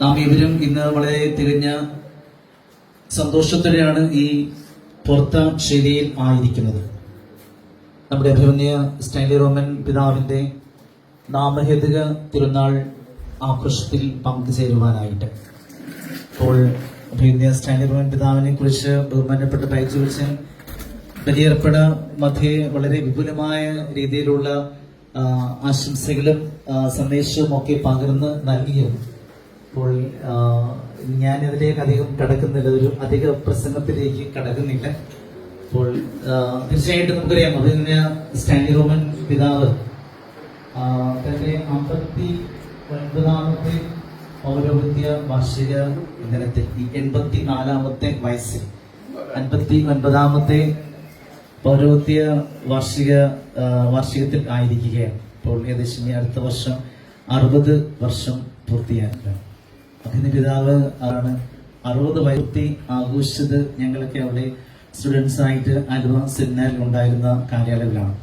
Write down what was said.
നാം ഇവരും ഇന്ന് വളരെ തികഞ്ഞ സന്തോഷത്തോടെയാണ് ഈ പുറത്ത ശൈലിയിൽ ആയിരിക്കുന്നത്. നമ്മുടെ അഭിമന്യ സ്റ്റൈലി റോമൻ പിതാവിന്റെ നാമഹേതുക തിരുനാൾ ആഘോഷത്തിൽ പങ്കുചേരുവാനായിട്ട്. അപ്പോൾ അഭിമന്യ സ്റ്റൈലി റോമൻ പിതാവിനെ കുറിച്ച് ബഹുമാനപ്പെട്ട ബൈജു വിളിച്ചൻ ബലിയർപ്പണ മധ്യേ വളരെ വിപുലമായ രീതിയിലുള്ള ആശംസകളും സന്ദേശവും ഒക്കെ പകർന്ന് നൽകിയിരുന്നു. അപ്പോൾ ഞാൻ ഞാനിതിലേക്ക് അധികം കടക്കുന്നില്ല. ഒരു അധിക പ്രസംഗത്തിലേക്ക് കടക്കുന്നില്ല. അപ്പോൾ തീർച്ചയായിട്ടും നമുക്കറിയാം. അഭിനയ സ്റ്റാൻലി റോമൻ പിതാവ് തന്റെ അമ്പത്തി ഒൻപതാമത്തെ പൗരോഹിത്യ വാർഷിക ദിനത്തിൽ ഈ എൺപത്തി നാലാമത്തെ വയസ്സിൽ അൻപത്തി ഒൻപതാമത്തെ പൗരോഹിത്യ വാർഷിക വാർഷികത്തിൽ ആയിരിക്കുകയാണ്. ഇപ്പോൾ ഏകദേശം ഈ അടുത്ത വർഷം അറുപത് വർഷം പൂർത്തിയാക്കുകയാണ് അഭിനയ പിതാവ് ആണ് അറുപത് വയസ്സി ആഘോഷിച്ചത് ഞങ്ങളൊക്കെ അവിടെ സ്റ്റുഡൻസ് ആയിട്ട് ആലുവ സെമിനാറിൽ ഉണ്ടായിരുന്ന കാലയളവിലാണ്.